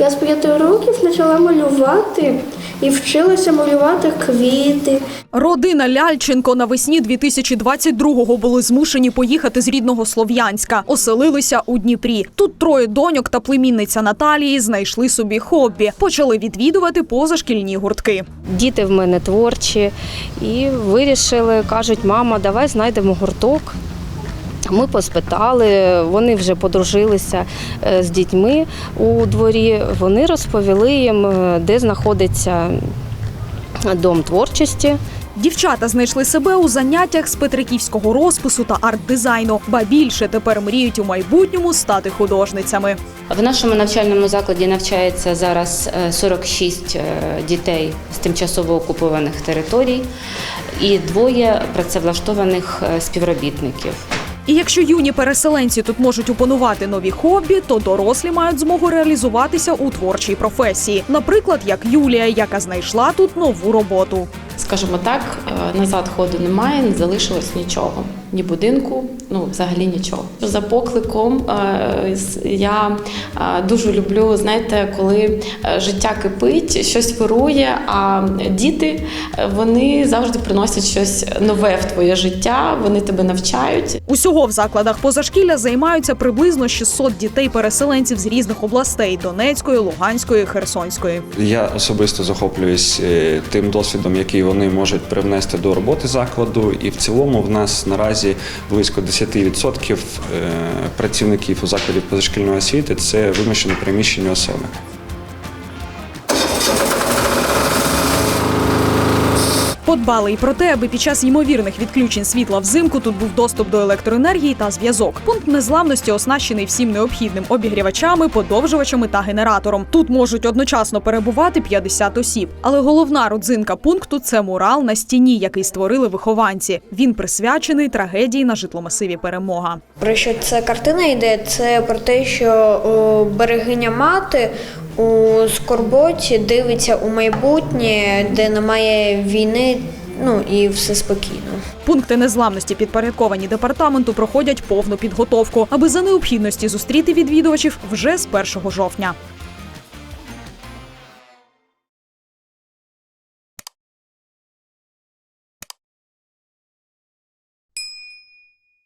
Я з п'яти років почала малювати і вчилася малювати квіти. Родина Ляльченко навесні 2022-го були змушені поїхати з рідного Слов'янська. Оселилися у Дніпрі. Тут троє доньок та племінниця Наталії знайшли собі хобі. Почали відвідувати позашкільні гуртки. Діти в мене творчі і вирішили, кажуть, мама, давай знайдемо гурток. Ми поспитали, вони вже подружилися е, з дітьми у дворі. Вони розповіли їм, е, де знаходиться дом творчості. Дівчата знайшли себе у заняттях з петриківського розпису та арт-дизайну. Ба більше тепер мріють у майбутньому стати художницями. В нашому навчальному закладі навчається зараз е, 46 е, дітей з тимчасово окупованих територій і двоє працевлаштованих співробітників. І якщо юні переселенці тут можуть опанувати нові хобі, то дорослі мають змогу реалізуватися у творчій професії. Наприклад, як Юлія, яка знайшла тут нову роботу. Скажімо так, е, назад ходу немає, не залишилось нічого. Ні будинку, ну взагалі нічого. За покликом е, з- я е, дуже люблю, знаєте, коли е, життя кипить, щось вирує, а діти вони завжди приносять щось нове в твоє життя, вони тебе навчають. Усього в закладах позашкілля займаються приблизно 600 дітей-переселенців з різних областей Донецької, Луганської, Херсонської. Я особисто захоплююсь тим досвідом, який вони можуть привнести до роботи закладу. І в цілому в нас наразі близько 10% е, працівників у закладі позашкільної освіти це вимушено приміщені особи. Подбали й про те, аби під час ймовірних відключень світла взимку тут був доступ до електроенергії та зв'язок. Пункт незламності оснащений всім необхідним обігрівачами, подовжувачами та генератором. Тут можуть одночасно перебувати 50 осіб. Але головна родзинка пункту це мурал на стіні, який створили вихованці. Він присвячений трагедії на житломасиві Перемога. Про що ця картина йде? Це про те, що берегиня мати у скорботі дивиться у майбутнє, де немає війни, ну і все спокійно. Пункти незламності підпорядковані департаменту проходять повну підготовку, аби за необхідності зустріти відвідувачів вже з 1 жовтня.